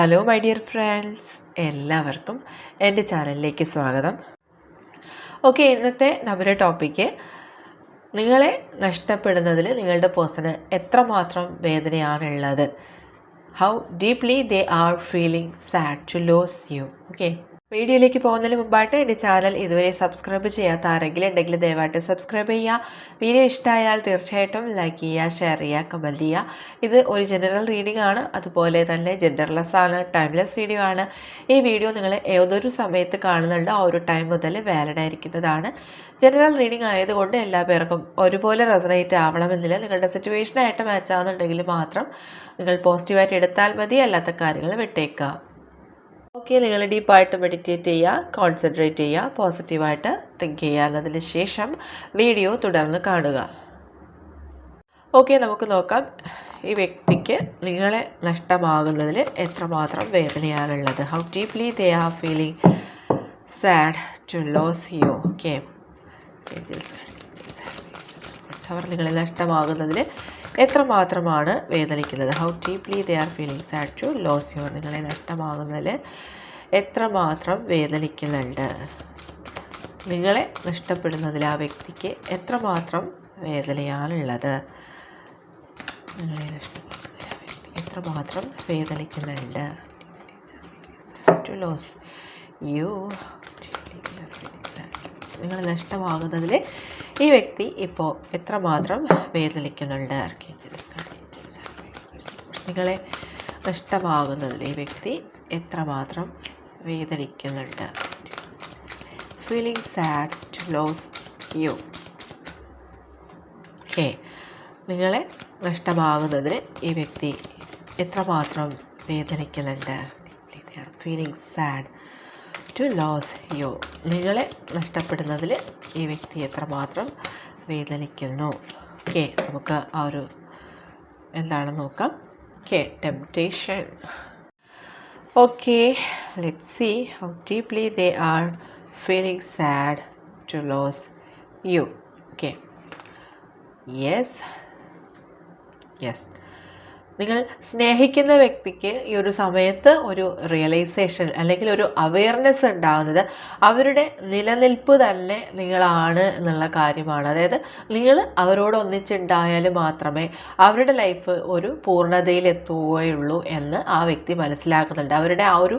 Hello my dear friends എല്ലാവർക്കും എന്റെ ചാനലിലേക്ക് സ്വാഗതം. ഓക്കെ ഇന്നത്തെ നമ്മുടെ ടോപ്പിക്ക് നിങ്ങളെ നഷ്ടപ്പെടുന്നതിൽ നിങ്ങളുടെ പേഴ്സണ് എത്രമാത്രം വേദനയാണുള്ളത്? How deeply they are feeling sad to lose you okay വീഡിയോയിലേക്ക് പോകുന്നതിന് മുമ്പായിട്ട് എന്റെ ചാനൽ ഇതുവരെ സബ്സ്ക്രൈബ് ചെയ്യാത്ത ആരെങ്കിലും ഉണ്ടെങ്കിൽ ദയവായിട്ട് സബ്സ്ക്രൈബ് ചെയ്യുക. വീഡിയോ ഇഷ്ടമായാൽ തീർച്ചയായിട്ടും ലൈക്ക് ചെയ്യുക ഷെയർ ചെയ്യുക കമന്റ് ചെയ്യുക. ഇത് ഒരു ജനറൽ റീഡിംഗ് ആണ്. അതുപോലെ തന്നെ ജെൻഡർലെസ് ആണ് ടൈംലെസ് വീഡിയോ ആണ്. ഈ വീഡിയോ നിങ്ങൾ ഏതൊരു സമയത്ത് കാണുന്നുണ്ട് ആ ഒരു ടൈം മുതൽ വാലിഡ് ആയിരിക്കുന്നതാണ്. ജനറൽ റീഡിംഗ് ആയതുകൊണ്ട് എല്ലാ പേർക്കും ഒരുപോലെ റെസണേറ്റ് ആവണമെന്നില്ല നിങ്ങളുടെ സിറ്റുവേഷനായിട്ട് മാച്ച് ആവുന്നുണ്ടെങ്കിൽ മാത്രം നിങ്ങൾ പോസിറ്റീവായിട്ട് എടുത്താൽ മതി. അല്ലാത്ത കാര്യങ്ങൾ വിട്ടേക്കുക. ഓക്കെ നിങ്ങൾ ഡീപ്പായിട്ട് മെഡിറ്റേറ്റ് ചെയ്യുക കോൺസെൻട്രേറ്റ് ചെയ്യുക പോസിറ്റീവായിട്ട് തിങ്ക് ചെയ്യുക എന്നതിന് ശേഷം വീഡിയോ തുടർന്ന് കാണുക ഓക്കെ നമുക്ക് നോക്കാം ഈ വ്യക്തിക്ക് നിങ്ങളെ നഷ്ടമാകുന്നതിൽ എത്രമാത്രം വേദനയാണുള്ളത് how deeply they are feeling sad to lose you okay അവർ നിങ്ങളെ നഷ്ടമാകുന്നതിൽ എത്രമാത്രമാണ് വേദനിക്കുന്നത്? How deeply they are feeling sad to lose you നിങ്ങളെ നഷ്ടമാകുന്നതിൽ എത്രമാത്രം വേദനിക്കുന്നുണ്ട്? നിങ്ങളെ നഷ്ടപ്പെടുന്നതിൽ ആ വ്യക്തിക്ക് എത്രമാത്രം വേദനയാണുള്ളത്? നിങ്ങളെ നഷ്ടപ്പെടുന്നതിൽ ആ വ്യക്തി എത്രമാത്രം വേദനിക്കുന്നുണ്ട്? ടു ലോസ് യു നിങ്ങൾ നഷ്ടമാകുന്നതിൽ ഈ വ്യക്തി ഇപ്പോൾ എത്രമാത്രം വേദനിക്കുന്നുണ്ട്? നിങ്ങളെ നഷ്ടമാകുന്നതിൽ ഈ വ്യക്തി എത്രമാത്രം വേദനിക്കുന്നുണ്ട്? Feeling sad to lose you okay നിങ്ങളെ നഷ്ടമാകുന്നതിൽ ഈ വ്യക്തി എത്രമാത്രം വേദനിക്കുന്നുണ്ട്? Feeling sad to lose you നിങ്ങളെ നഷ്ടപ്പെടുന്നതിൽ ഈ വ്യക്തി എത്രമാത്രം വേദനിക്കുന്നു. ഓക്കെ നമുക്ക് ആ ഒരു എന്താണെന്ന് നോക്കാം. Okay temptation okay let see how deeply they are feeling sad to lose you okay yes yes നിങ്ങൾ സ്നേഹിക്കുന്ന വ്യക്തിക്ക് ഈ ഒരു സമയത്ത് ഒരു റിയലൈസേഷൻ അല്ലെങ്കിൽ ഒരു അവയർനെസ് ഉണ്ടാകുന്നത് അവരുടെ നിലനിൽപ്പ് തന്നെ നിങ്ങളാണ് എന്നുള്ള കാര്യമാണ്. അതായത് നിങ്ങൾ അവരോട് ഒന്നിച്ചുണ്ടായാൽ മാത്രമേ അവരുടെ ലൈഫ് ഒരു പൂർണതയിലെത്തുകയുള്ളൂ എന്ന് ആ വ്യക്തി മനസ്സിലാക്കുന്നുണ്ട്. അവരുടെ ആ ഒരു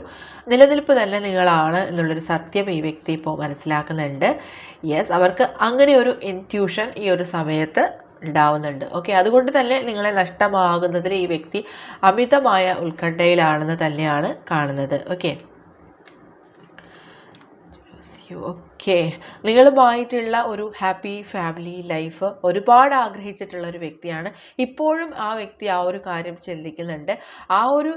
നിലനിൽപ്പ് തന്നെ നിങ്ങളാണ് എന്നുള്ളൊരു സത്യം ഈ വ്യക്തി ഇപ്പോൾ മനസ്സിലാക്കുന്നുണ്ട്. യെസ് അവർക്ക് അങ്ങനെ ഒരു ഇന്റ്യൂഷൻ ഈ ഒരു സമയത്ത് ഉണ്ടാവുന്നുണ്ട്. ഓക്കെ അതുകൊണ്ട് തന്നെ നിങ്ങളെ നഷ്ടമാകുന്നതിൽ ഈ വ്യക്തി അമിതമായ ഉത്കണ്ഠയിലാണെന്ന് തന്നെയാണ് കാണുന്നത്. Okay okay. നിങ്ങളുമായിട്ടുള്ള ഒരു ഹാപ്പി ഫാമിലി ലൈഫ് ഒരുപാട് ആഗ്രഹിച്ചിട്ടുള്ള ഒരു വ്യക്തിയാണ്. ഇപ്പോഴും ആ വ്യക്തി ആ ഒരു കാര്യം ചിന്തിക്കുന്നുണ്ട്. ആ ഒരു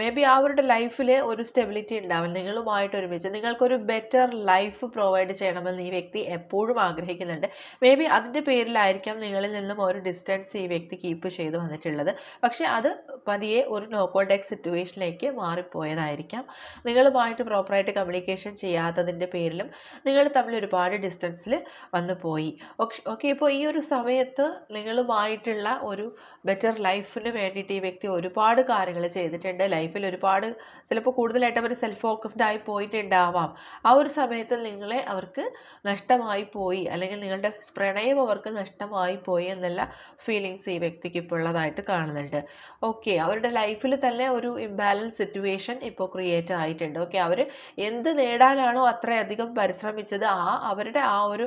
മേ ബി അവരുടെ ലൈഫിൽ ഒരു സ്റ്റെബിലിറ്റി ഉണ്ടാവില്ല നിങ്ങളുമായിട്ട് ഒരുമിച്ച് നിങ്ങൾക്കൊരു ബെറ്റർ ലൈഫ് പ്രൊവൈഡ് ചെയ്യണമെന്ന് ഈ വ്യക്തി എപ്പോഴും ആഗ്രഹിക്കുന്നുണ്ട്. മേ ബി അതിന്റെ പേരിലായിരിക്കാം നിങ്ങളിൽ നിന്നും ഒരു ഡിസ്റ്റൻസ് ഈ വ്യക്തി കീപ്പ് ചെയ്ത് വന്നിട്ടുള്ളത്. പക്ഷേ അത് പതിയെ ഒരു നോ കോൾ നോക്കോൾഡെക് സിറ്റുവേഷനിലേക്ക് മാറിപ്പോയതായിരിക്കാം. നിങ്ങളുമായിട്ട് പ്രോപ്പറായിട്ട് കമ്മ്യൂണിക്കേഷൻ ചെയ്യാത്തതിന്റെ പേരിലും നിങ്ങൾ തമ്മിൽ ഒരുപാട് ഡിസ്റ്റൻസിൽ വന്നു പോയി. ഓക്കെ ഇപ്പോൾ ഈ ഒരു സമയത്ത് നിങ്ങളുമായിട്ടുള്ള ഒരു ബെറ്റർ ലൈഫിന് വേണ്ടിയിട്ട് ഈ വ്യക്തി ഒരുപാട് കാര്യങ്ങൾ ചെയ്തിട്ടുണ്ട്. ലൈഫിൽ ഒരുപാട് ചിലപ്പോൾ കൂടുതലായിട്ട് അവർ സെൽഫ് ഫോക്കസ്ഡ് ആയി പോയിട്ടുണ്ടാവാം. ആ ഒരു സമയത്ത് നിങ്ങളെ അവർക്ക് നഷ്ടമായി പോയി. അല്ലെങ്കിൽ നിങ്ങളുടെ പ്രണയം അവർക്ക് നഷ്ടമായി പോയി എന്നുള്ള ഫീലിങ്സ് ഈ വ്യക്തിക്ക് ഇപ്പോൾ ഉള്ളതായിട്ട് കാണുന്നുണ്ട്. ഓക്കെ അവരുടെ ലൈഫിൽ തന്നെ ഒരു ഇംബാലൻസ് സിറ്റുവേഷൻ ഇപ്പോൾ ക്രിയേറ്റ് ആയിട്ടുണ്ട്. ഓക്കെ അവർ എന്ത് നേടാനാണോ അത്രയധികം പരിശ്രമിച്ചത് ആ അവരുടെ ആ ഒരു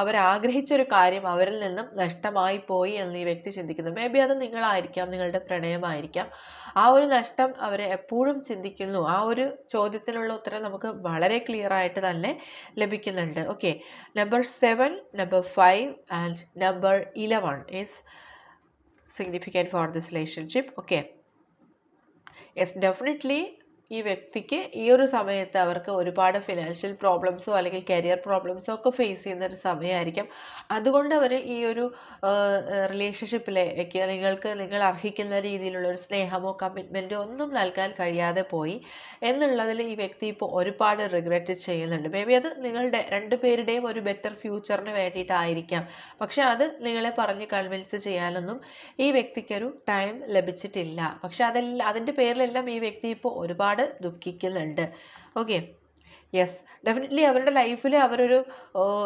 അവരാഗ്രഹിച്ച ഒരു കാര്യം അവരിൽ നിന്നും നഷ്ടമായി പോയി എന്ന് ഈ വ്യക്തി ചിന്തിക്കുന്നു. മേ ബി അത് നിങ്ങളായിരിക്കാം നിങ്ങളുടെ പ്രണയമായിരിക്കാം. ആ ഒരു നഷ്ടം അവർ എപ്പോഴും ചിന്തിക്കുന്നു. ആ ഒരു ചോദ്യത്തിനുള്ള ഉത്തരം നമുക്ക് വളരെ ക്ലിയർ ആയിട്ട് തന്നെ ലഭിക്കുന്നുണ്ട്. Okay number seven number five and number eleven is significant for this relationship okay yes definitely ഈ വ്യക്തിക്ക് ഈ ഒരു സമയത്ത് അവർക്ക് ഒരുപാട് ഫിനാൻഷ്യൽ പ്രോബ്ലംസോ അല്ലെങ്കിൽ കരിയർ പ്രോബ്ലംസോ ഒക്കെ ഫേസ് ചെയ്യുന്ന ഒരു സമയമായിരിക്കും. അതുകൊണ്ട് അവർ ഈ ഒരു റിലേഷൻഷിപ്പിലേക്ക് നിങ്ങൾക്ക് നിങ്ങൾ അർഹിക്കുന്ന രീതിയിലുള്ള ഒരു സ്നേഹമോ കമ്മിറ്റ്മെന്റോ ഒന്നും നൽകാൻ കഴിയാതെ പോയി. എന്നുള്ളതിൽ ഈ വ്യക്തി ഇപ്പോൾ ഒരുപാട് റിഗ്രറ്റ് ചെയ്യുന്നുണ്ട്. മേ ബി അത് നിങ്ങളുടെ രണ്ട് പേരുടെയും ഒരു ബെറ്റർ ഫ്യൂച്ചറിന് വേണ്ടിയിട്ടായിരിക്കാം. പക്ഷെ അത് നിങ്ങളെ പറഞ്ഞ് കൺവിൻസ് ചെയ്യാനൊന്നും ഈ വ്യക്തിക്കൊരു ടൈം ലഭിച്ചിട്ടില്ല. പക്ഷെ അതെല്ലാം അതിന്റെ പേരിലെല്ലാം ഈ വ്യക്തി ഇപ്പോൾ ഒരുപാട് ദുഃഖിക്കുന്നുണ്ട്. ഓക്കെ യെസ് ഡെഫിനറ്റ്ലി അവരുടെ ലൈഫിൽ അവരൊരു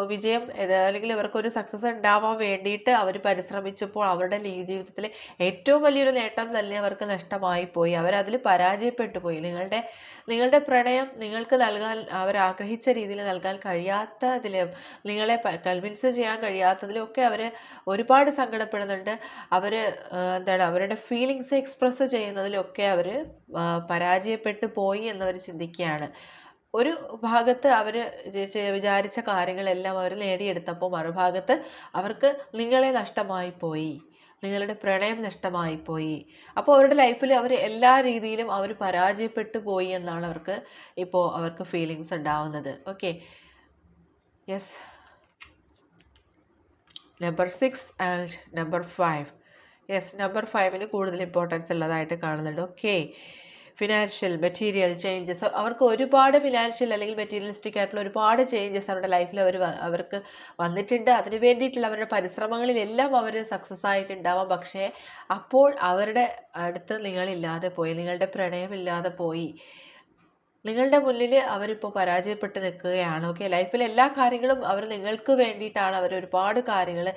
വിജയം അല്ലെങ്കിൽ അവർക്കൊരു സക്സസ് ഉണ്ടാവാൻ വേണ്ടിയിട്ട് അവർ പരിശ്രമിച്ചപ്പോൾ അവരുടെ ജീവിതത്തിലെ ഏറ്റവും വലിയൊരു നേട്ടം തന്നെ അവർക്ക് നഷ്ടമായി പോയി. അവരതിൽ പരാജയപ്പെട്ടു പോയി. നിങ്ങളുടെ നിങ്ങളുടെ പ്രണയം നിങ്ങൾക്ക് നൽകാൻ അവർ ആഗ്രഹിച്ച രീതിയിൽ നൽകാൻ കഴിയാത്തതിലും നിങ്ങളെ കൺവിൻസ് ചെയ്യാൻ കഴിയാത്തതിലും ഒക്കെ അവർ ഒരുപാട് സങ്കടപ്പെടുന്നുണ്ട്. അവർ എന്താണ് അവരുടെ ഫീലിങ്സ് എക്സ്പ്രസ് ചെയ്യുന്നതിലൊക്കെ അവർ പരാജയപ്പെട്ടു പോയി എന്നവർ ചിന്തിക്കുകയാണ്. ഒരു ഭാഗത്ത് അവർ വിചാരിച്ച കാര്യങ്ങളെല്ലാം അവർ നേടിയെടുത്തപ്പോൾ മറുഭാഗത്ത് അവർക്ക് നിങ്ങളെ നഷ്ടമായി പോയി നിങ്ങളുടെ പ്രണയം നഷ്ടമായി പോയി അപ്പോൾ അവരുടെ ലൈഫിൽ അവർ എല്ലാ രീതിയിലും അവർ പരാജയപ്പെട്ടു പോയി എന്നാണ് അവർക്ക് ഇപ്പോൾ അവർക്ക് ഫീലിങ്സ് ഉണ്ടാവുന്നത്. Okay. Yes. Number six and number five. Yes number ഫൈവിന് കൂടുതൽ ഇമ്പോർട്ടൻസ് ഉള്ളതായിട്ട് കാണുന്നുണ്ട്. ഓക്കെ. ഫിനാൻഷ്യൽ മെറ്റീരിയൽ ചേഞ്ചസ് അവർക്ക് ഒരുപാട് ഫിനാൻഷ്യൽ അല്ലെങ്കിൽ മെറ്റീരിയലിസ്റ്റിക് ആയിട്ടുള്ള ഒരുപാട് ചേഞ്ചസ് അവരുടെ ലൈഫിൽ അവർ അവർക്ക് വന്നിട്ടുണ്ട്. അതിന് വേണ്ടിയിട്ടുള്ള അവരുടെ പരിശ്രമങ്ങളിലെല്ലാം അവർ സക്സസ് ആയിട്ടുണ്ടാവാം. പക്ഷേ അപ്പോൾ അവരുടെ അടുത്ത് നിങ്ങളില്ലാതെ പോയി നിങ്ങളുടെ പ്രണയമില്ലാതെ പോയി. നിങ്ങളുടെ മുന്നിൽ അവരിപ്പോൾ പരാജയപ്പെട്ട് നിൽക്കുകയാണ്. ഓക്കെ? ലൈഫിൽ എല്ലാ കാര്യങ്ങളും അവർ നിങ്ങൾക്ക് വേണ്ടിയിട്ടാണ് അവർ ഒരുപാട് കാര്യങ്ങൾ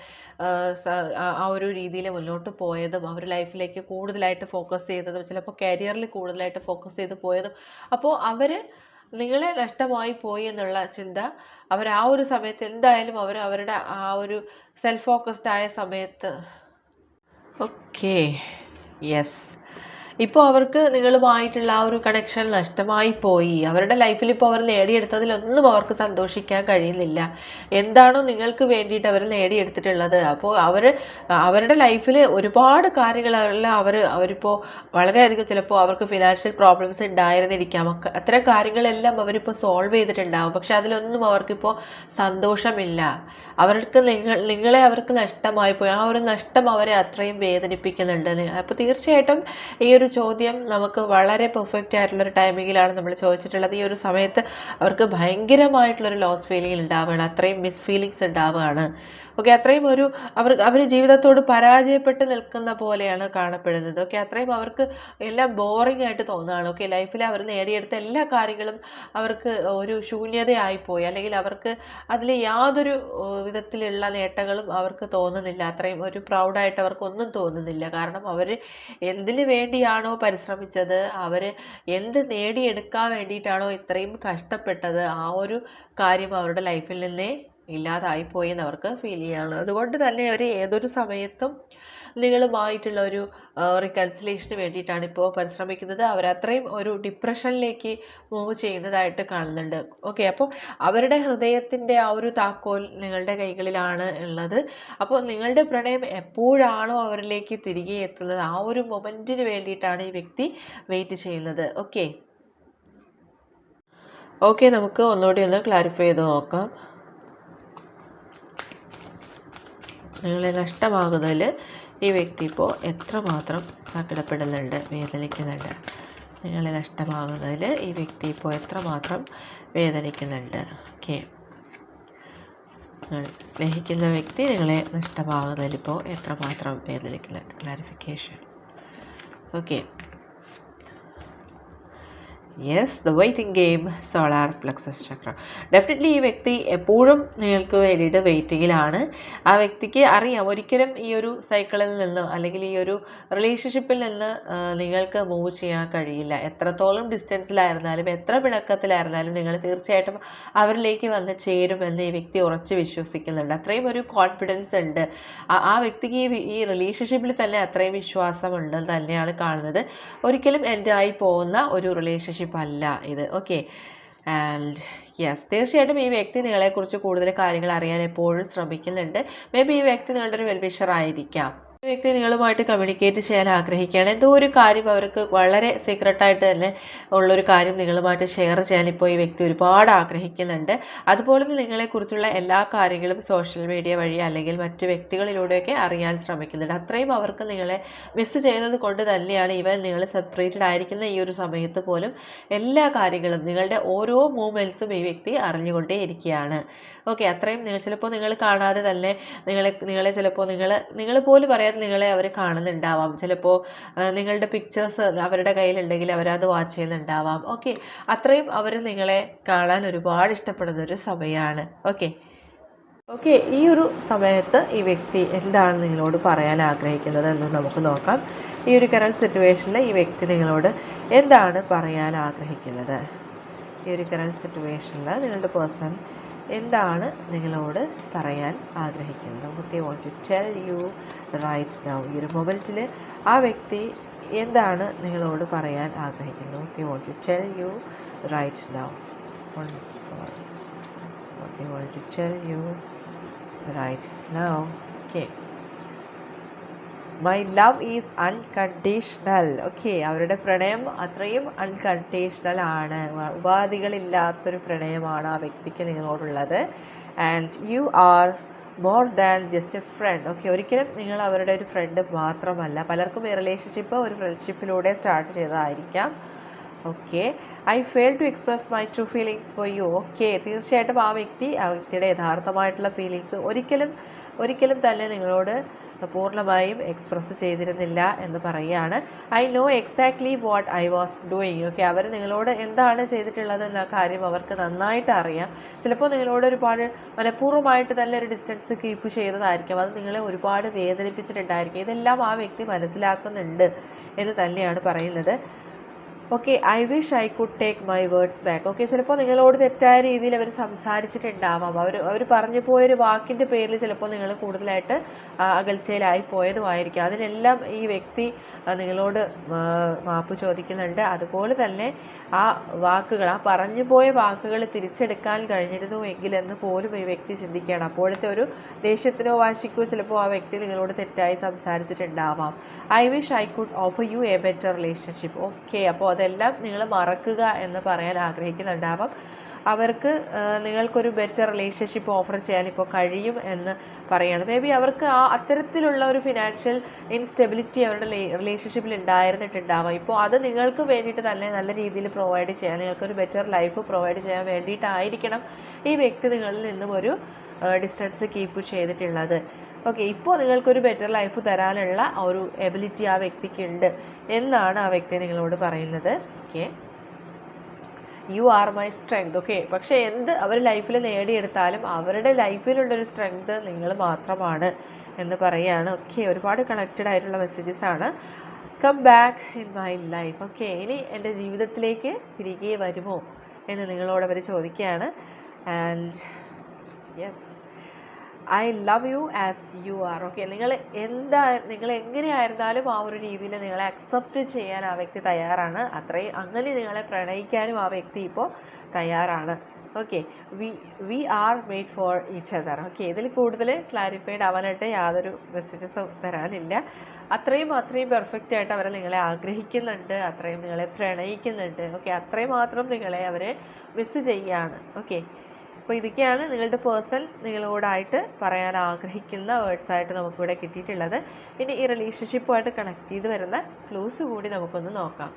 ആ ഒരു രീതിയിൽ മുന്നോട്ട് പോയതും അവർ ലൈഫിലേക്ക് കൂടുതലായിട്ട് ഫോക്കസ് ചെയ്തതും ചിലപ്പോൾ കരിയറിൽ കൂടുതലായിട്ട് ഫോക്കസ് ചെയ്ത് പോയതും. അപ്പോൾ അവർ നിങ്ങളെ നഷ്ടമായി പോയി എന്നുള്ള ചിന്ത അവർ ആ ഒരു സമയത്ത് എന്തായാലും അവർ അവരുടെ ആ ഒരു സെൽഫ് ഫോക്കസ്ഡ് ആയ സമയത്ത്. ഓക്കേ. യെസ് ഇപ്പോൾ അവർക്ക് നിങ്ങളുമായിട്ടുള്ള ആ ഒരു കണക്ഷൻ നഷ്ടമായി പോയി. അവരുടെ ലൈഫിൽ ഇപ്പോൾ അവർ നേടിയെടുത്തതിലൊന്നും അവർക്ക് സന്തോഷിക്കാൻ കഴിയുന്നില്ല. എന്താണോ നിങ്ങൾക്ക് വേണ്ടിയിട്ട് അവർ നേടിയെടുത്തിട്ടുള്ളത്. അപ്പോൾ അവർ അവരുടെ ലൈഫിൽ ഒരുപാട് കാര്യങ്ങളെല്ലാം അവർ അവരിപ്പോൾ വളരെയധികം ചിലപ്പോൾ അവർക്ക് ഫിനാൻഷ്യൽ പ്രോബ്ലംസ് ഉണ്ടായിരുന്നിരിക്കാം. അത്തരം കാര്യങ്ങളെല്ലാം അവരിപ്പോൾ സോൾവ് ചെയ്തിട്ടുണ്ടാവും. പക്ഷെ അതിലൊന്നും അവർക്കിപ്പോൾ സന്തോഷമില്ല. അവർക്ക് നിങ്ങൾ നിങ്ങളെ അവർക്ക് നഷ്ടമായി പോയി. ആ ഒരു നഷ്ടം അവരെ അത്രയും വേദനിപ്പിക്കുന്നുണ്ട്. അപ്പോൾ തീർച്ചയായിട്ടും ഈ ഒരു ചോദ്യം നമുക്ക് വളരെ പെർഫെക്റ്റ് ആയിട്ടുള്ളൊരു ടൈമിങ്ങിലാണ് നമ്മൾ ചോദിച്ചിട്ടുള്ളത്. ഈ ഒരു സമയത്ത് അവർക്ക് ഭയങ്കരമായിട്ടുള്ളൊരു ലോസ് ഫീലിംഗ് ഉണ്ടാവുകയാണ്. അത്രയും മിസ് ഫീലിങ്സ് ഉണ്ടാവുകയാണ്. ഓക്കെ അത്രയും ഒരു അവർ അവർ ജീവിതത്തോട് പരാജയപ്പെട്ട് നിൽക്കുന്ന പോലെയാണ് കാണപ്പെടുന്നത്. ഓക്കെ അത്രയും അവർക്ക് എല്ലാം ബോറിംഗ് ആയിട്ട് തോന്നുകയാണ് ഓക്കെ ലൈഫിൽ അവർ നേടിയെടുത്ത എല്ലാ കാര്യങ്ങളും അവർക്ക് ഒരു ശൂന്യതയായിപ്പോയി. അല്ലെങ്കിൽ അവർക്ക് അതിൽ യാതൊരു വിധത്തിലുള്ള നേട്ടങ്ങളും അവർക്ക് തോന്നുന്നില്ല. അത്രയും ഒരു പ്രൗഡായിട്ട് അവർക്കൊന്നും തോന്നുന്നില്ല. കാരണം അവർ എന്തിനു വേണ്ടിയാണോ പരിശ്രമിച്ചത് അവർ എന്ത് നേടിയെടുക്കാൻ വേണ്ടിയിട്ടാണോ ഇത്രയും കഷ്ടപ്പെട്ടത് ആ ഒരു കാര്യം അവരുടെ ലൈഫിൽ നിന്നേ ഇല്ലാതായിപ്പോയി എന്ന് അവർക്ക് ഫീൽ ചെയ്യാണ്. അതുകൊണ്ട് തന്നെ അവർ ഏതൊരു സമയത്തും നിങ്ങളുമായിട്ടുള്ള ഒരു റിക്കൺസിലേഷന് വേണ്ടിയിട്ടാണ് ഇപ്പോൾ പരിശ്രമിക്കുന്നത്. അവരത്രയും ഒരു ഡിപ്രഷനിലേക്ക് മൂവ് ചെയ്യുന്നതായിട്ട് കാണുന്നുണ്ട്. ഓക്കെ അപ്പോൾ അവരുടെ ഹൃദയത്തിന്റെ ആ ഒരു താക്കോൽ നിങ്ങളുടെ കൈകളിലാണ് ഉള്ളത്. അപ്പോൾ നിങ്ങളുടെ പ്രണയം എപ്പോഴാണോ അവരിലേക്ക് തിരികെ എത്തുന്നത് ആ ഒരു മൊമെന്റിന് വേണ്ടിയിട്ടാണ് ഈ വ്യക്തി വെയിറ്റ് ചെയ്യുന്നത്. ഓക്കെ ഓക്കെ നമുക്ക് ഒന്നുകൂടി ഒന്ന് ക്ലാരിഫൈ ചെയ്ത് നോക്കാം. നിങ്ങളെ നഷ്ടമാകുന്നതിൽ ഈ വ്യക്തി ഇപ്പോൾ എത്രമാത്രം സങ്കടപ്പെടുന്നുണ്ട് വേദനിക്കുന്നുണ്ട്. നിങ്ങളെ നഷ്ടമാകുന്നതിൽ ഈ വ്യക്തി ഇപ്പോൾ എത്രമാത്രം വേദനിക്കുന്നുണ്ട്. ഓക്കെ സ്നേഹിക്കുന്ന വ്യക്തി നിങ്ങളെ നഷ്ടമാകുന്നതിൽ ഇപ്പോൾ എത്രമാത്രം വേദനിക്കുന്നുണ്ട്. Clarification okay yes the waiting game solar plexus chakra definitely ഈ വ്യക്തി എപ്പോഴും നിങ്ങൾക്ക് വേണ്ടിയിട്ട് വെയിറ്റിങ്ങിലാണ് ആ വ്യക്തിക്ക് അറിയാം ഒരിക്കലും ഈ ഒരു സൈക്കിളിൽ നിന്ന് അല്ലെങ്കിൽ ഈ ഒരു റിലേഷൻഷിപ്പിൽ നിന്ന് നിങ്ങൾക്ക് മൂവ് ചെയ്യാൻ കഴിയില്ല. എത്രത്തോളം ഡിസ്റ്റൻസിലായിരുന്നാലും എത്ര പിണക്കത്തിലായിരുന്നാലും നിങ്ങൾ തീർച്ചയായിട്ടും അവരിലേക്ക് വന്ന് ചേരുമെന്ന് ഈ വ്യക്തി ഉറച്ച് വിശ്വസിക്കുന്നുണ്ട്. അത്രയും ഒരു കോൺഫിഡൻസ് ഉണ്ട്. ആ- വ്യക്തിക്ക് ഈ ഈ റിലേഷൻഷിപ്പിൽ തന്നെ അത്രയും വിശ്വാസമുണ്ട് തന്നെയാണ് കാണുന്നത്. ഒരിക്കലും എന്റെ ആയി പോകുന്ന ഒരു റിലേഷൻഷിപ്പ് അല്ല ഇത്. ഓക്കെ ആൻഡ് യെസ് തീർച്ചയായിട്ടും ഈ വ്യക്തി നിങ്ങളെക്കുറിച്ച് കൂടുതൽ കാര്യങ്ങൾ അറിയാൻ എപ്പോഴും ശ്രമിക്കുന്നുണ്ട്. മേ ബി ഈ വ്യക്തി നിങ്ങളുടെ ഒരു വെൽവിഷർ ആയിരിക്കാം. വ്യക്തി നിങ്ങളുമായിട്ട് കമ്മ്യൂണിക്കേറ്റ് ചെയ്യാൻ ആഗ്രഹിക്കുകയാണ്. എന്തോ ഒരു കാര്യം അവർക്ക് വളരെ സീക്രട്ടായിട്ട് തന്നെ ഉള്ളൊരു കാര്യം നിങ്ങളുമായിട്ട് ഷെയർ ചെയ്യാൻ ഇപ്പോൾ ഈ വ്യക്തി ഒരുപാട് ആഗ്രഹിക്കുന്നുണ്ട്. അതുപോലെ തന്നെ നിങ്ങളെക്കുറിച്ചുള്ള എല്ലാ കാര്യങ്ങളും സോഷ്യൽ മീഡിയ വഴി അല്ലെങ്കിൽ മറ്റ് വ്യക്തികളിലൂടെയൊക്കെ അറിയാൻ ശ്രമിക്കുന്നുണ്ട്. അത്രയും അവർക്ക് നിങ്ങളെ മിസ് ചെയ്യുന്നത് കൊണ്ട് തന്നെയാണ് ഇവൻ നിങ്ങൾ സെപ്പറേറ്റഡ് ആയിരിക്കുന്ന ഈ ഒരു സമയത്ത് പോലും എല്ലാ കാര്യങ്ങളും നിങ്ങളുടെ ഓരോ മൂവ്മെന്റ്സും ഈ വ്യക്തി അറിഞ്ഞുകൊണ്ടേ ഇരിക്കുകയാണ്. ഓക്കെ അത്രയും നിങ്ങൾ ചിലപ്പോൾ നിങ്ങൾ കാണാതെ തന്നെ നിങ്ങളെ നിങ്ങളെ ചിലപ്പോൾ നിങ്ങൾ നിങ്ങൾ പോലും പറയാതെ നിങ്ങളെ അവർ കാണുന്നുണ്ടാവാം. ചിലപ്പോൾ നിങ്ങളുടെ പിക്ചേഴ്സ് അവരുടെ കയ്യിലുണ്ടെങ്കിൽ അവരത് വാച്ച് ചെയ്യുന്നുണ്ടാവാം. ഓക്കെ അത്രയും അവർ നിങ്ങളെ കാണാൻ ഒരുപാട് ഇഷ്ടപ്പെടുന്ന ഒരു സമയമാണ് ഓക്കെ ഓക്കെ ഈ ഒരു സമയത്ത് ഈ വ്യക്തി എന്താണ് നിങ്ങളോട് പറയാൻ ആഗ്രഹിക്കുന്നത് എന്ന് നമുക്ക് നോക്കാം. ഈ ഒരു കറണ്ട് സിറ്റുവേഷനിൽ ഈ വ്യക്തി നിങ്ങളോട് എന്താണ് പറയാൻ ആഗ്രഹിക്കുന്നത്? ഈ ഒരു കറണ്ട് സിറ്റുവേഷനിൽ നിങ്ങളുടെ പേഴ്സൺ എന്താണ് നിങ്ങളോട് പറയാൻ ആഗ്രഹിക്കുന്നത് they want to tell you right now ഈ ഒരു മൊമെന്റിൽ ആ വ്യക്തി എന്താണ് നിങ്ങളോട് പറയാൻ ആഗ്രഹിക്കുന്നു to tell you right now once for what they want to tell you right now okay my love is unconditional okay അവരുടെ പ്രണയം അത്രയും അൺകണ്ടീഷണൽ ആണ്. ഉപാധികളില്ലാത്തൊരു പ്രണയമാണ് ആ വ്യക്തിക്ക് നിങ്ങളോടുള്ളത്. And you are more than just a friend okay ഒരിക്കലും നിങ്ങൾ അവരുടെ ഒരു ഫ്രണ്ട് മാത്രമല്ല. പലർക്കും ഈ റിലേഷൻഷിപ്പ് ഒരു ഫ്രണ്ട്ഷിപ്പിലൂടെ start ചെയ്തതായിരിക്കാം. Okay I fail to express my true feelings for you okay തീർച്ചയായിട്ടും ആ വ്യക്തി ആ വ്യക്തിയുടെ യഥാർത്ഥമായിട്ടുള്ള ഫീലിങ്സ് ഒരിക്കലും ഒരിക്കലും തന്നെ നിങ്ങളോട് പൂർണമായും എക്സ്പ്രസ് ചെയ്തിരുന്നില്ല എന്ന് പറയുകയാണ്. I know exactly what I was doing okay അവർ നിങ്ങളോട് എന്താണ് ചെയ്തിട്ടുള്ളത് എന്ന കാര്യം അവർക്ക് നന്നായിട്ട് അറിയാം. ചിലപ്പോൾ നിങ്ങളോട് ഒരുപാട് മനഃപൂർവമായിട്ട് തന്നെ ഒരു ഡിസ്റ്റൻസ് കീപ്പ് ചെയ്തതായിരിക്കും. അത് നിങ്ങളെ ഒരുപാട് വേദനിപ്പിച്ചിട്ടുണ്ടായിരിക്കും. ഇതെല്ലാം ആ വ്യക്തി മനസ്സിലാക്കുന്നുണ്ട് എന്ന് തന്നെയാണ് പറയുന്നത്. Okay I wish I could take my words back okay ചിലപ്പോൾ നിങ്ങളോട് തെറ്റായ രീതിയിൽ അവർ സംസാരിച്ചിട്ടുണ്ടാവാം. അവർ അവർ പറഞ്ഞു പോയൊരു വാക്കിന്റെ പേരിൽ ചിലപ്പോൾ നിങ്ങൾ കൂടുതലായിട്ട് അകൽച്ചയിലായി പോയതുമായിരിക്കും. അതിനെല്ലാം ഈ വ്യക്തി നിങ്ങളോട് മാപ്പ് ചോദിക്കുന്നുണ്ട്. അതുപോലെ തന്നെ ആ വാക്കുകൾ ആ പറഞ്ഞു പോയ വാക്കുകൾ തിരിച്ചെടുക്കാൻ കഴിഞ്ഞിരുന്നു എങ്കിലെന്ന് പോലും ഈ വ്യക്തി ചിന്തിക്കുകയാണ്. അപ്പോഴത്തെ ഒരു ദേഷ്യത്തിനോ വാശിക്കോ ചിലപ്പോൾ ആ വ്യക്തി നിങ്ങളോട് തെറ്റായി സംസാരിച്ചിട്ടുണ്ടാവാം. I wish I could offer you a better relationship okay അപ്പോൾ അതെല്ലാം നിങ്ങൾ മറക്കുക എന്ന് പറയാൻ ആഗ്രഹിക്കുന്നുണ്ടാവാം. അവർക്ക് നിങ്ങൾക്കൊരു ബെറ്റർ റിലേഷൻഷിപ്പ് ഓഫർ ചെയ്യാൻ ഇപ്പോൾ കഴിയും എന്ന് പറയുകയാണ്. മേ ബി അവർക്ക് ആ അത്തരത്തിലുള്ള ഒരു ഫിനാൻഷ്യൽ ഇൻസ്റ്റെബിലിറ്റി അവരുടെ റിലേഷൻഷിപ്പിൽ ഉണ്ടായിരുന്നിട്ടുണ്ടാവാം. ഇപ്പോൾ അത് നിങ്ങൾക്ക് വേണ്ടിയിട്ട് തന്നെ നല്ല രീതിയിൽ പ്രൊവൈഡ് ചെയ്യാൻ നിങ്ങൾക്കൊരു ബെറ്റർ ലൈഫ് പ്രൊവൈഡ് ചെയ്യാൻ വേണ്ടിയിട്ടായിരിക്കണം ഈ വ്യക്തി നിങ്ങളിൽ നിന്നും ഒരു ഡിസ്റ്റൻസ് കീപ്പ് ചെയ്തിട്ടുള്ളത്. ഓക്കെ ഇപ്പോൾ നിങ്ങൾക്കൊരു ബെറ്റർ ലൈഫ് തരാനുള്ള ഒരു എബിലിറ്റി ആ വ്യക്തിക്കുണ്ട് എന്നാണ് ആ വ്യക്തി നിങ്ങളോട് പറയുന്നത്. Okay. You are my strength okay പക്ഷേ എന്ത് അവർ ലൈഫിൽ നേടിയെടുത്താലും അവരുടെ ലൈഫിലുള്ളൊരു സ്ട്രെങ്ത് നിങ്ങൾ മാത്രമാണ് എന്ന് പറയുകയാണ്. ഓക്കെ ഒരുപാട് കണക്റ്റഡ് ആയിട്ടുള്ള മെസ്സേജസ് ആണ്. Come back in my life okay ഇനി എന്റെ ജീവിതത്തിലേക്ക് തിരികെ വരുമോ എന്ന് നിങ്ങളോട് അവർ ചോദിക്കുകയാണ്. And yes I love you as you are okay നിങ്ങൾ എന്താ നിങ്ങൾ എങ്ങനെയായിരുന്നാലും ആ ഒരു രീതിയിൽ നിങ്ങളെ അക്സെപ്റ്റ് ചെയ്യാൻ ആ വ്യക്തി തയ്യാറാണ്. അത്രയും അങ്ങനെ നിങ്ങളെ പ്രണയിക്കാനും ആ വ്യക്തി ഇപ്പോൾ തയ്യാറാണ്. Okay we we are made for each other okay ഇതിൽ കൂടുതൽ ക്ലാരിഫൈഡ് ആവാനായിട്ട് യാതൊരു മെസ്സേജസും തരാനില്ല. അത്രയും അത്രയും പെർഫെക്റ്റ് ആയിട്ട് അവർ നിങ്ങളെ ആഗ്രഹിക്കുന്നുണ്ട് അത്രയും നിങ്ങളെ പ്രണയിക്കുന്നുണ്ട്. ഓക്കെ അത്രയും മാത്രം നിങ്ങളെ അവർ മിസ് ചെയ്യാണ് ഓക്കെ അപ്പോൾ ഇതൊക്കെയാണ് നിങ്ങളുടെ പേഴ്സൺ നിങ്ങളോടായിട്ട് പറയാൻ ആഗ്രഹിക്കുന്ന വേർഡ്സ് ആയിട്ട് നമുക്കിവിടെ കിട്ടിയിട്ടുള്ളത്. പിന്നെ ഈ റിലേഷൻഷിപ്പുമായിട്ട് കണക്ട് ചെയ്ത് വരുന്ന ക്ലൂസ് കൂടി നമുക്കൊന്ന് നോക്കാം.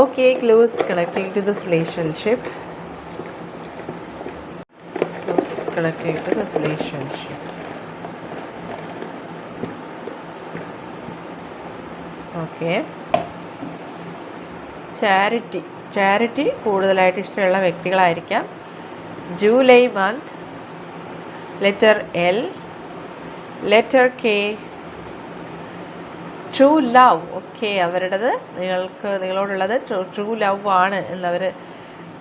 Okay clues connecting to this relationship clues connecting to this relationship okay charity charity കൂടുതലായിട്ട് ഇഷ്ടമുള്ള വ്യക്തികളായിരിക്കാം. July month letter L letter K true love okay അവരുടേത്. നിങ്ങൾക്ക് നിങ്ങളോടുള്ളത് ട്രൂ ട്രൂ ലവ് ആണ് എന്നവർ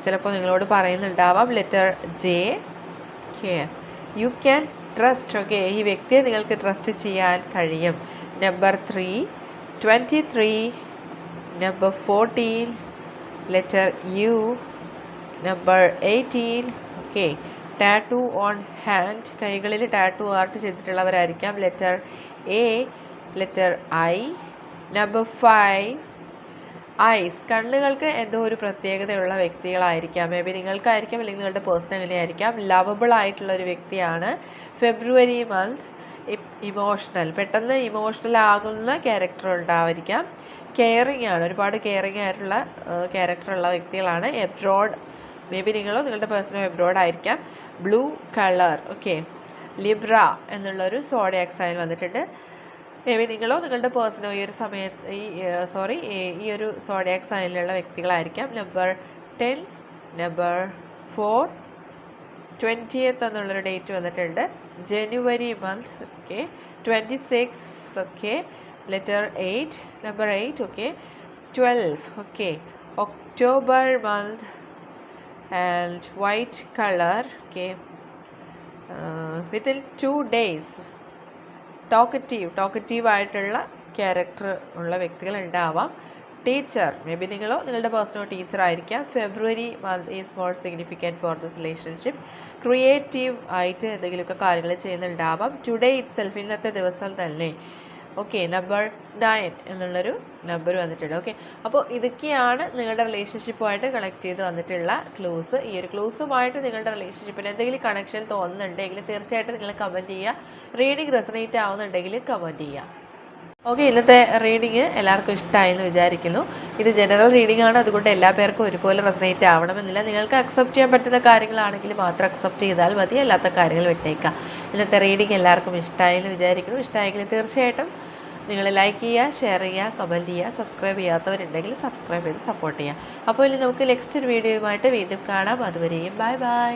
ചിലപ്പോൾ നിങ്ങളോട് പറയുന്നുണ്ടാവാം. Letter J K you can trust okay ഈ വ്യക്തിയെ നിങ്ങൾക്ക് ട്രസ്റ്റ് ചെയ്യാൻ കഴിയും. Number three twenty three number fourteen letter U number eighteen okay. Tattoo on hand. കൈകളിൽ tattoo art ചെയ്തിട്ടുള്ളവരായിരിക്കാം. Letter A letter I. Number five eyes. കണ്ണുകൾക്ക് എന്തോ ഒരു പ്രത്യേകതയുള്ള വ്യക്തികളായിരിക്കാം. മേ ബി നിങ്ങൾക്കായിരിക്കാം അല്ലെങ്കിൽ നിങ്ങളുടെ പേഴ്സണലി ആയിരിക്കാം ലവബിൾ ആയിട്ടുള്ള ഒരു വ്യക്തിയാണ്. ഫെബ്രുവരി മന്ത് ഇമോഷണൽ പെട്ടെന്ന് ഇമോഷണൽ ആകുന്ന ക്യാരക്ടർ ഉണ്ടാവായിരിക്കാം കെയറിങ് ആണ്. ഒരുപാട് കെയറിങ് ആയിട്ടുള്ള ക്യാരക്ടറുള്ള വ്യക്തികളാണ്. എബ്രോഡ് മേ ബി നിങ്ങളോ നിങ്ങളുടെ പേഴ്സണോ എബ്രോഡ് ആയിരിക്കാം. ബ്ലൂ കളർ ഓക്കെ ലിബ്ര എന്നുള്ളൊരു സോഡിയാക് സൈൻ വന്നിട്ടുണ്ട്. മേ ബി നിങ്ങളോ നിങ്ങളുടെ പേഴ്സണോ ഈ ഒരു സമയത്ത് ഈ സോറി ഈ ഒരു സോഡിയാക് സൈനിലുള്ള വ്യക്തികളായിരിക്കാം. നമ്പർ ടെൻ നമ്പർ ഫോർ ട്വന്റിയത്ത് എന്നുള്ളൊരു ഡേറ്റ് വന്നിട്ടുണ്ട്. January month okay twenty six okay letter eight number eight okay twelve okay October month and color okay uh, within two days. Talkative talkative ആയിട്ടുള്ള character ഉള്ള വ്യക്തികൾ ഉണ്ടാവാം. Teacher may be നിങ്ങളോ നിങ്ങളുടെ personal teacher ആയിരിക്കാം. February month is more significant for this relationship creative ആയിട്ട് എന്തെങ്കിലുമൊക്കെ കാര്യങ്ങൾ ചെയ്യുന്നുണ്ടാവാം. ടുഡേ ഇറ്റ് സെൽഫ് ഇന്നത്തെ ദിവസം തന്നെ. ഓക്കെ നമ്പർ നയൻ എന്നുള്ളൊരു നമ്പർ വന്നിട്ടുണ്ട്. ഓക്കെ അപ്പോൾ ഇതൊക്കെയാണ് നിങ്ങളുടെ റിലേഷൻഷിപ്പുമായിട്ട് കണക്ട് ചെയ്ത് വന്നിട്ടുള്ള ക്ലൂസ് ഈ ഒരു ക്ലൂസുമായിട്ട് നിങ്ങളുടെ റിലേഷൻഷിപ്പിൽ എന്തെങ്കിലും കണക്ഷൻ തോന്നുന്നുണ്ടെങ്കിൽ തീർച്ചയായിട്ടും നിങ്ങൾ കമന്റ് ചെയ്യുക. റീഡിങ് റെസണേറ്റ് ആവുന്നുണ്ടെങ്കിൽ കമന്റ് ചെയ്യുക. ഓക്കെ ഇന്നത്തെ റീഡിങ് എല്ലാവർക്കും ഇഷ്ടമായി എന്ന് വിചാരിക്കുന്നു. ഇത് ജനറൽ റീഡിംഗ് ആണ്. അതുകൊണ്ട് എല്ലാ പേർക്കും ഒരുപോലെ റെസനേറ്റ് ആവണമെന്നില്ല. നിങ്ങൾക്ക് അക്സെപ്റ്റ് ചെയ്യാൻ പറ്റുന്ന കാര്യങ്ങളാണെങ്കിൽ മാത്രം അക്സെപ്റ്റ് ചെയ്താൽ മതി. അല്ലാത്ത കാര്യങ്ങൾ വിട്ടേക്കാം. ഇന്നത്തെ റീഡിങ് എല്ലാവർക്കും ഇഷ്ടമായി എന്ന് വിചാരിക്കുന്നു. ഇഷ്ടമായെങ്കിൽ തീർച്ചയായിട്ടും നിങ്ങൾ ലൈക്ക് ചെയ്യുക ഷെയർ ചെയ്യുക കമന്റ് ചെയ്യുക സബ്സ്ക്രൈബ് ചെയ്യാത്തവരുണ്ടെങ്കിൽ സബ്സ്ക്രൈബ് ചെയ്ത് സപ്പോർട്ട് ചെയ്യുക. അപ്പോൾ ഇനി നമുക്ക് നെക്സ്റ്റ് ഒരു വീഡിയോയുമായിട്ട് വീണ്ടും കാണാം. അതുവരെയും ബൈ ബൈ